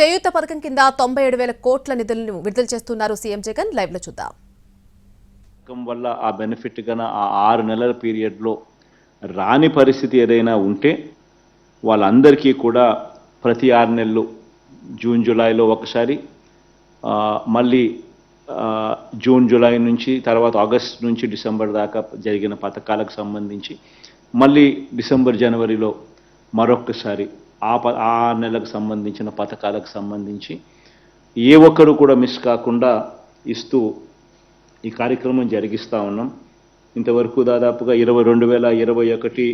చేయూత పథకం కింద తొంభై ఏడు వేల కోట్ల నిధులను విడుదల చేస్తున్నారు సీఎం జగన్. లైవ్లో చూద్దాం. పథకం వల్ల ఆ బెనిఫిట్ కన్నా ఆ ఆరు నెలల పీరియడ్లో రాని పరిస్థితి ఏదైనా ఉంటే వాళ్ళందరికీ కూడా ప్రతి ఆరు నెలలు జూన్ జూలైలో ఒకసారి మళ్ళీ జూన్ జూలై నుంచి తర్వాత ఆగస్ట్ నుంచి డిసెంబర్ దాకా జరిగిన పథకాలకు సంబంధించి మళ్ళీ డిసెంబర్ జనవరిలో మరొక్కసారి ఆ ప ఆ నెలకు సంబంధించిన పథకాలకు సంబంధించి ఏ ఒక్కరు కూడా మిస్ కాకుండా ఇస్తూ ఈ కార్యక్రమం జరిగిస్తూ ఉన్నాం. ఇంతవరకు దాదాపుగా ఇరవై రెండు వేల ఇరవై ఒకటి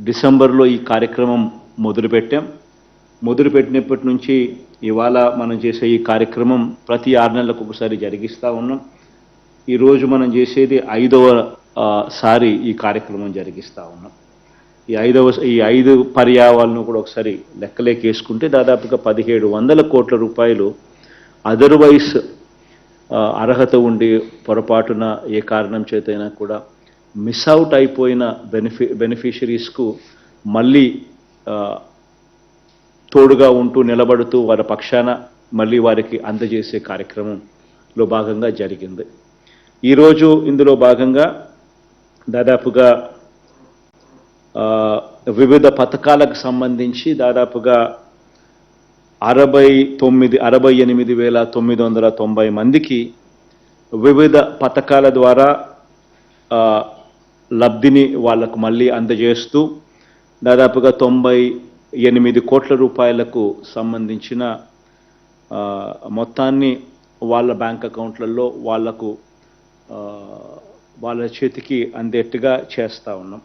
డిసెంబర్లో ఈ కార్యక్రమం మొదలుపెట్టాం. మొదలుపెట్టినప్పటి నుంచి ఇవాళ మనం చేసే ఈ కార్యక్రమం ప్రతి ఆరు నెలలకు ఒకసారి జరిగిస్తూ ఉన్నాం. ఈరోజు మనం చేసేది ఐదవ సారి ఈ కార్యక్రమం జరిగిస్తూ ఉన్నాం. ఈ ఐదవ ఈ ఐదు పర్యావాలను కూడా ఒకసారి లెక్కలేకేసుకుంటే దాదాపుగా పదిహేడు వందల కోట్ల రూపాయలు అదర్వైజ్ అర్హత ఉండి పొరపాటున ఏ కారణం చేతైనా కూడా మిస్ అవుట్ అయిపోయిన బెనిఫి బెనిఫిషరీస్కు మళ్ళీ తోడుగా ఉంటూ నిలబడుతూ వారి పక్షాన మళ్ళీ వారికి అందజేసే కార్యక్రమంలో భాగంగా జరిగింది. ఈరోజు ఇందులో భాగంగా దాదాపుగా వివిధ పథకాలకు సంబంధించి దాదాపుగా అరవై తొమ్మిది అరవై ఎనిమిది వేల తొమ్మిది వందల తొంభై మందికి వివిధ పథకాల ద్వారా లబ్ధిని వాళ్ళకు మళ్ళీ అందజేస్తూ దాదాపుగా తొంభై ఎనిమిది కోట్ల రూపాయలకు సంబంధించిన మొత్తాన్ని వాళ్ళ బ్యాంక్ అకౌంట్లలో వాళ్ళకు వాళ్ళ చేతికి అందేట్టుగా చేస్తూ ఉన్నాం.